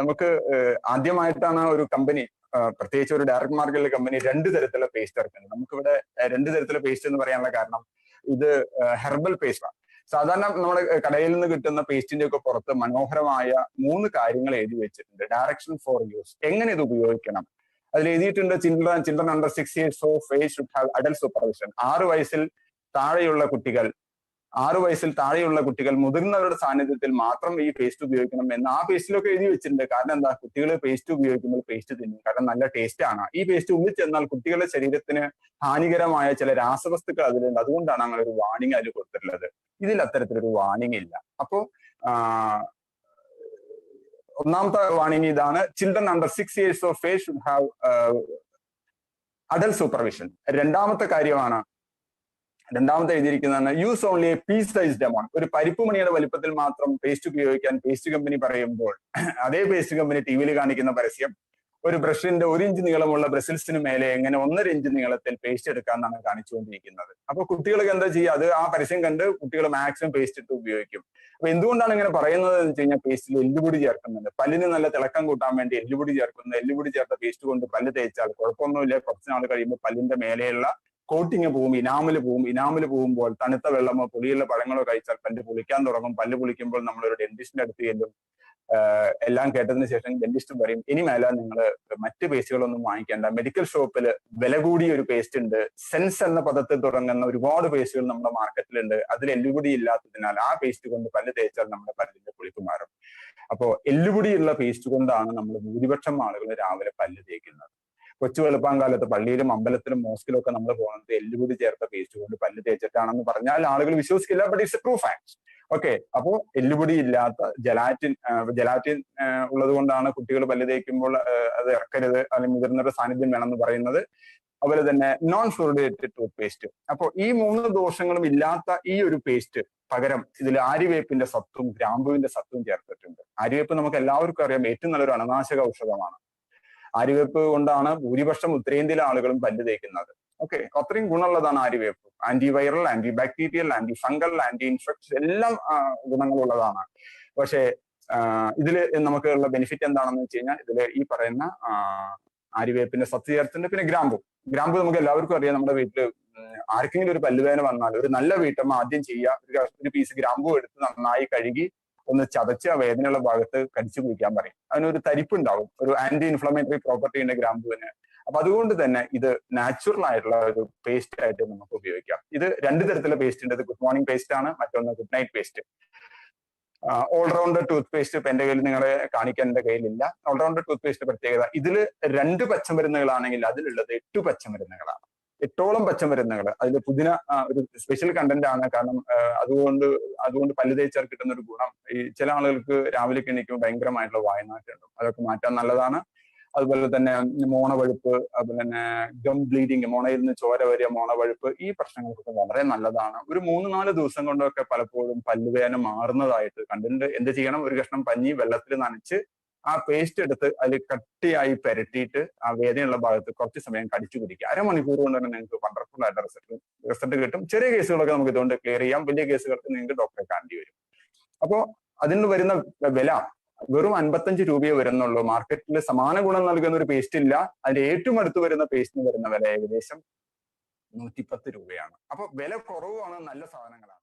നമുക്ക് ആദ്യമായിട്ടാണ് ഒരു കമ്പനി പ്രത്യേകിച്ച് ഒരു ഡയറക്ട് മാർക്കറ്റിലെ കമ്പനി രണ്ട് തരത്തിലുള്ള പേസ്റ്റ് ഇറക്കുന്നത്. നമുക്കിവിടെ രണ്ട് തരത്തിലുള്ള പേസ്റ്റ് എന്ന് പറയാനുള്ള കാരണം ഇത് ഹെർബൽ പേസ്റ്റാണ് സാധാരണ നമ്മുടെ കടയിൽ നിന്ന് കിട്ടുന്ന പേസ്റ്റിന്റെ ഒക്കെ പുറത്ത് മനോഹരമായ മൂന്ന് കാര്യങ്ങൾ എഴുതി വെച്ചിട്ടുണ്ട്. Direction for use. എങ്ങനെ ഇത് ഉപയോഗിക്കണം? അതിൽ എഴുതിയിട്ടുണ്ട് children children under six years of age should have adult supervision. ആറ് വയസ്സിൽ താഴെയുള്ള കുട്ടികൾ ആറു വയസ്സിൽ താഴെയുള്ള കുട്ടികൾ മുതിർന്നവരുടെ സാന്നിധ്യത്തിൽ മാത്രം ഈ പേസ്റ്റ് ഉപയോഗിക്കണം എന്ന് ആ പേസ്റ്റിലൊക്കെ എഴുതി വെച്ചിട്ടുണ്ട്. കാരണം എന്താ? കുട്ടികൾ പേസ്റ്റ് ഉപയോഗിക്കുമ്പോൾ പേസ്റ്റ് തിന്നും. കാരണം നല്ല ടേസ്റ്റ് ആണ്. ഈ പേസ്റ്റ് ഉള്ളിൽ ചെന്നാൽ കുട്ടികളുടെ ശരീരത്തിന് ഹാനികരമായ ചില രാസവസ്തുക്കൾ അതിലുണ്ട്. അതുകൊണ്ടാണ് അങ്ങനെ ഒരു വാണിംഗ് അതിൽ കൊടുത്തിട്ടുള്ളത്. ഇതിൽ അത്തരത്തിലൊരു വാണിംഗ് ഇല്ല. അപ്പോ ഒന്നാമത്തെ വാണിംഗ് ഇതാണ്. Children under six years of should have adult supervision രണ്ടാമത്തെ കാര്യമാണ് രണ്ടാമത്തെ എഴുതിയിരിക്കുന്നതാണ് use only a pea size ഡെമോൺ ഒരു പരിപ്പ് മണിയുടെ വലിപ്പത്തിൽ മാത്രം പേസ്റ്റ് ഉപയോഗിക്കാൻ പേസ്റ്റ് കമ്പനി പറയുമ്പോൾ അതേ പേസ്റ്റ് കമ്പനി ടി വിയിൽ കാണിക്കുന്ന പരസ്യം ഒരു ബ്രഷിന്റെ ഒരു ഇഞ്ച് നീളമുള്ള ബ്രസിൽസിന് മേലെ എങ്ങനെ ഒന്നര ഇഞ്ച് നീളത്തിൽ പേസ്റ്റ് എടുക്കാമെന്നാണ് കാണിച്ചുകൊണ്ടിരിക്കുന്നത്. അപ്പൊ കുട്ടികൾക്ക് എന്താ ചെയ്യുക? അത് ആ പരസ്യം കണ്ട് കുട്ടികൾ മാക്സിമം പേസ്റ്റ് ഇട്ട് ഉപയോഗിക്കും. അപ്പൊ എന്തുകൊണ്ടാണ് ഇങ്ങനെ പറയുന്നത് എന്ന് വെച്ച് കഴിഞ്ഞാൽ പേസ്റ്റിൽ എല്ലുപൊടി ചേർക്കുന്നുണ്ട്. പല്ലിന് നല്ല തിളക്കം കൂട്ടാൻ വേണ്ടി എല്ലുപൊടി ചേർക്കുന്നു. എല്ലുപൊടി ചേർത്ത പേസ്റ്റ് കൊണ്ട് പല്ല് തേച്ചാൽ കുഴപ്പമൊന്നുമില്ല. കുറച്ച് നാൾ കഴിയുമ്പോൾ പല്ലിന്റെ മേലെയുള്ള കോട്ടിങ് പോവും ഇനാമിൽ പോവും ഇനാമിൽ പോകുമ്പോൾ തണുത്ത വെള്ളമോ പുളിയുള്ള പഴങ്ങളോ കഴിച്ചാൽ പല്ല് പുളിക്കാൻ തുടങ്ങും. പല്ല് പുളിക്കുമ്പോൾ നമ്മൾ ഒരു ഡെന്റിസ്റ്റിന്റെ അടുത്ത് ചെല്ലും. എല്ലാം കേട്ടതിന് ശേഷം ഡെന്റിസ്റ്റ് പറയും ഇനി മേല നിങ്ങൾ മറ്റ് പേസ്റ്റുകളൊന്നും വാങ്ങിക്കേണ്ട. മെഡിക്കൽ ഷോപ്പിൽ വില കൂടിയ ഒരു പേസ്റ്റ് ഉണ്ട്. സെൻസ് എന്ന പദത്തിൽ തുടങ്ങുന്ന ഒരുപാട് പേസ്റ്റുകൾ നമ്മുടെ മാർക്കറ്റിലുണ്ട്. അതിൽ എല്ലുപൊടി ഇല്ലാത്തതിനാൽ ആ പേസ്റ്റ് കൊണ്ട് പല്ല് തേച്ചാൽ നമ്മുടെ പല്ലിന്റെ പുളിപ്പ് മാറും. അപ്പോ എല്ലുപൊടിയുള്ള പേസ്റ്റ് കൊണ്ടാണ് നമ്മൾ ഭൂരിപക്ഷം ആളുകൾ രാവിലെ പല്ല് തേക്കുന്നത്. കൊച്ചു വെളുപ്പാങ്കാലത്ത് പള്ളിയിലും അമ്പലത്തിലും മോസ്കിലും ഒക്കെ നമ്മൾ പോകുന്നത് എല്ലുപൂതി ചേർത്ത പേസ്റ്റ് കൊണ്ട് പല്ല് തേച്ചിട്ടാണെന്ന് പറഞ്ഞാൽ ആളുകൾ വിശ്വസിക്കില്ല but it's true fact okay അപ്പോ എല്ലുപൊടി ഇല്ലാത്ത ജലാറ്റിൻ ജലാറ്റിൻ ഉള്ളത് കൊണ്ടാണ് കുട്ടികൾ പല്ല് തേക്കുമ്പോൾ അത് ഇറക്കരുത് അല്ലെങ്കിൽ മുതിർന്നവരുടെ സാന്നിധ്യം വേണമെന്ന് പറയുന്നത്. അതുപോലെ തന്നെ നോൺ ഫ്ലൂറിഡേറ്റഡ് ടൂത്ത് പേസ്റ്റ് അപ്പോൾ ഈ മൂന്ന് ദോഷങ്ങളും ഇല്ലാത്ത ഈ ഒരു പേസ്റ്റ് പകരം ഇതിൽ ആര്യവേപ്പിന്റെ സത്വം ഗ്രാമ്പുവിന്റെ സത്വം ചേർത്തിട്ടുണ്ട്. ആര്യവേപ്പ് നമുക്ക് എല്ലാവർക്കും അറിയാം ഏറ്റവും നല്ലൊരു അണനാശക ഔഷധമാണ്. ആര്യവേപ്പ് കൊണ്ടാണ് ഭൂരിപക്ഷം ഉത്തരേന്ത്യയിലെ ആളുകളും പല്ല് തേക്കുന്നത്. ഓക്കെ അത്രയും ഗുണമുള്ളതാണ് ആര്യവേപ്പ് anti viral anti bacterial anti fungal anti infection എല്ലാം ഗുണങ്ങളുള്ളതാണ്. പക്ഷേ ഇതിൽ നമുക്കുള്ള ബെനിഫിറ്റ് എന്താണെന്ന് വെച്ച് കഴിഞ്ഞാൽ ഇതിൽ ഈ പറയുന്ന ആര്യവേപ്പിന്റെ സത്യചേർത്തിന്റെ പിന്നെ ഗ്രാമ്പു. ഗ്രാമ്പു നമുക്ക് എല്ലാവർക്കും അറിയാം നമ്മുടെ വീട്ടിൽ ആർക്കെങ്കിലും ഒരു പല്ലുവേദന വന്നാൽ ഒരു നല്ല വീട്ടമ്മ ആദ്യം ചെയ്യുക ഒരു പീസ് ഗ്രാമ്പു എടുത്ത് നന്നായി കഴുകി ഒന്ന് ചതച്ച് ആ വേദനയുള്ള ഭാഗത്ത് കടിച്ചു കുടിക്കാൻ പറയും. അതിനൊരു തരിപ്പുണ്ടാവും. ഒരു ആന്റി ഇൻഫ്ലമേറ്ററി പ്രോപ്പർട്ടി ഉണ്ട് ഗ്രാമ്പുവിന്. അപ്പൊ അതുകൊണ്ട് തന്നെ ഇത് നാച്ചുറൽ ആയിട്ടുള്ള ഒരു പേസ്റ്റ് ആയിട്ട് നമുക്ക് ഉപയോഗിക്കാം. ഇത് രണ്ട് തരത്തിലുള്ള പേസ്റ്റ് ഉണ്ട്. ഇത് ഗുഡ് മോർണിംഗ് പേസ്റ്റ് ആണ് മറ്റൊന്ന് good night paste allrounder toothpaste ഇപ്പൊ എന്റെ കയ്യിൽ നിങ്ങളെ കാണിക്കാൻ എന്റെ കയ്യിലില്ല. ഓൾറൗണ്ടർ ടൂത്ത് പേസ്റ്റ് പ്രത്യേകത. ഇതിൽ രണ്ട് പച്ചമരുന്നുകളാണെങ്കിൽ അതിലുള്ളത് എട്ട് പച്ചമരുന്നുകളാണ്. എട്ടോളം പച്ചമരുന്നുകൾ അതിൽ പുതിന ഒരു സ്പെഷ്യൽ കണ്ടന്റ് ആണ്. കാരണം അതുകൊണ്ട് അതുകൊണ്ട് പല്ല് തേച്ചാൽ കിട്ടുന്ന ഒരു ഗുണം. ഈ ചില ആളുകൾക്ക് രാവിലെ എണീക്കുമ്പോൾ ഭയങ്കരമായിട്ടുള്ള വായനാറ്റം ഉണ്ടാവും അതൊക്കെ മാറ്റാൻ നല്ലതാണ്. അതുപോലെ തന്നെ മോണവഴുപ്പ് അതുപോലെ തന്നെ ഗം ബ്ലീഡിങ് മോണയിൽ നിന്ന് ചോര വരിക മോണവഴുപ്പ് ഈ പ്രശ്നങ്ങൾക്കൊക്കെ വളരെ നല്ലതാണ്. ഒരു മൂന്ന് നാല് ദിവസം കൊണ്ടൊക്കെ പലപ്പോഴും പല്ലുവേദന മാറുന്നതായിട്ട് കണ്ടിട്ടുണ്ട്. എന്ത് ചെയ്യണം? ഒരു കഷ്ണം പഞ്ഞി വെള്ളത്തിൽ നനച്ച് ആ പേസ്റ്റ് എടുത്ത് അതിൽ കട്ടിയായി പെരട്ടിയിട്ട് ആ വേദനയുള്ള ഭാഗത്ത് കുറച്ച് സമയം കടിച്ചു പിടിക്കുക അരമണിക്കൂർ കൊണ്ട് തന്നെ നിങ്ങൾക്ക് വണ്ടർഫുൾ ആയിട്ട് റിസൾട്ട് റിസൾട്ട് കിട്ടും. ചെറിയ കേസുകളൊക്കെ നമുക്ക് ഇതുകൊണ്ട് ക്ലിയർ ചെയ്യാം. വലിയ കേസുകൾക്ക് നിങ്ങൾക്ക് ഡോക്ടറെ കാണേണ്ടി വരും. അപ്പോൾ അതിന് വരുന്ന വില വെറും അൻപത്തഞ്ച് രൂപയെ വരുന്നുള്ളൂ. മാർക്കറ്റിൽ സമാന ഗുണം നൽകുന്ന ഒരു പേസ്റ്റ് ഇല്ല. അതിന്റെ ഏറ്റവും അടുത്ത് വരുന്ന പേസ്റ്റിന് വരുന്ന വില ഏകദേശം നൂറ്റിപ്പത്ത് രൂപയാണ്. അപ്പൊ വില കുറവാണ് നല്ല സാധനങ്ങളാണ്.